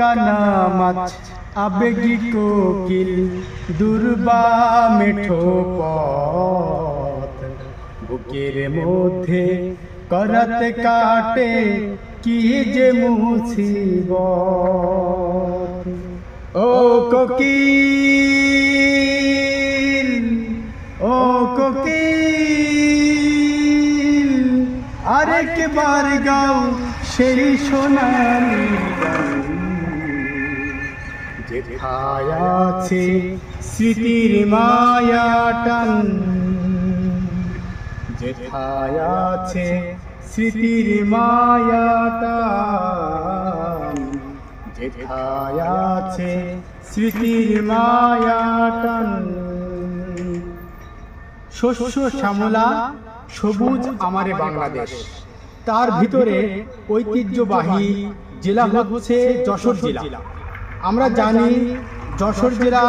কানামাছ আবেগী কোকিল, দুর্বা মেঠো পথ বুকের মধ্যে করতে কাটে, কি যে মুসিবত ও কোকিল ও কোকিল, আরেকবার গাও সেই সোনালি গান। যেথায় আছে স্মৃতির মায়া টান যেথায় আছে স্মৃতির মায়া টান যেথায় আছে স্মৃতির মায়া টান শস্য শ্যামলা, সবুজ আমারে বাংলাদেশ। তার ভিতরে ঐতিহ্যবাহী জেলা হচ্ছে যশোর জেলা। আমরা জানি যশোর জেলা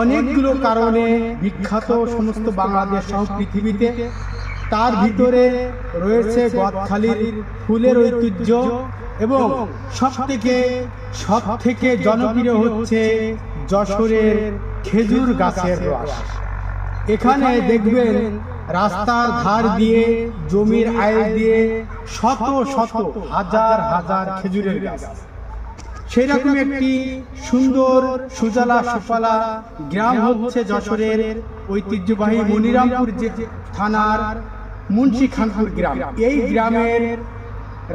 অনেকগুলো কারণে বিখ্যাত সমস্ত বাংলাদেশ সহ পৃথিবীতে তার ভিতরে রয়েছে গদখালির ফুলের ঐতিহ্য এবং সব থেকে সব থেকে জনপ্রিয় হচ্ছে যশোরের খেজুর গাছের রস। এখানে দেখবেন রাস্তার ধার দিয়ে জমির আয় দিয়ে শত শত হাজার হাজার খেজুরের গাছ। সেরকম একটি সুন্দর সুজলা সুফলা গ্রাম হচ্ছে যশোরের ঐতিহ্যবাহী মনিরামপুর যে থানার মুন্সি খানপুর গ্রাম। এই গ্রামের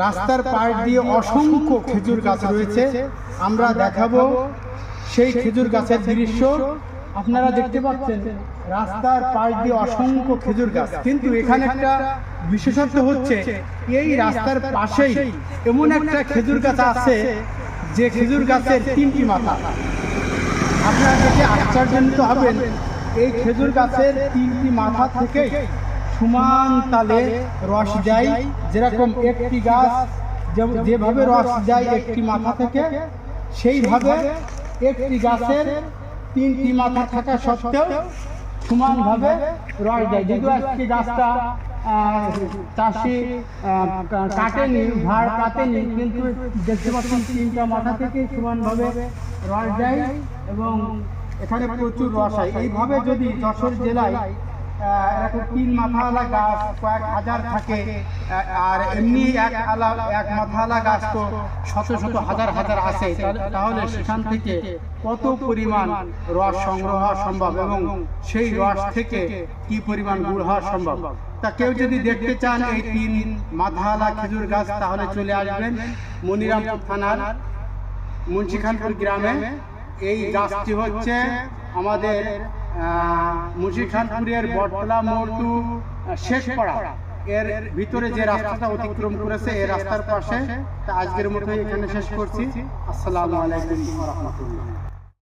রাস্তার পাশ দিয়ে অসংখ্য খেজুর গাছ রয়েছে। আমরা দেখাবো সেই খেজুর গাছের দৃশ্য। আপনারা দেখতে পাচ্ছেন, রাস্তার পাশ দিয়ে অসংখ্য খেজুর গাছ। কিন্তু এখানে একটা বিশেষত্ব হচ্ছে, এই রাস্তার পাশেই এমন একটা খেজুর গাছ আছে যে খেজুর গাছের তিনটি মাথা। আপনারা দেখে আশ্চর্যান্বিত হবেন, এই খেজুর গাছের তিনটি মাথা থেকে সমান তালে রস যায়। যেরকম একটি গাছ যেভাবে রস যায় একটি মাথা থেকে, সেইভাবে একটি গাছের তিনটি মাথা থাকা সত্ত্বেও সমানভাবে রস যায়। যদিও আজকে গাছটা চাষি কাটেনি ভাড় কাটেনি, কিন্তু দেখতে পাচ্ছেন তিনটা মাথা থেকে সমানভাবে রস যায় এবং এখানে প্রচুর রস হয়। এইভাবে যদি যশোর জেলায় আর এমনি এক আলা গাছ তো শত শত হাজার হাজার আছে। তাহলে সেখান থেকে কত পরিমাণ রস সংগ্রহ হওয়া সম্ভব এবং সেই রস থেকে কি পরিমাণ গুড় হওয়া সম্ভব? তা কেউ যদি দেখতে চান এই তিন মাথাওয়ালা খেজুর গাছ, তাহলে চলে আসবেন মনিরামপুর থানার মুন্সিখানপুর গ্রামে। এই গাছটি হচ্ছে আমাদের মুন্সিখানপুরের বটতলা মোড় টু শেষপাড়া এর ভিতরে যে রাস্তাটা অতিক্রম করেছে, এই রাস্তার পাশে। আজকের মতো এখানে শেষ করছি। আসসালামু আলাইকুম রহমতুল্লাহ।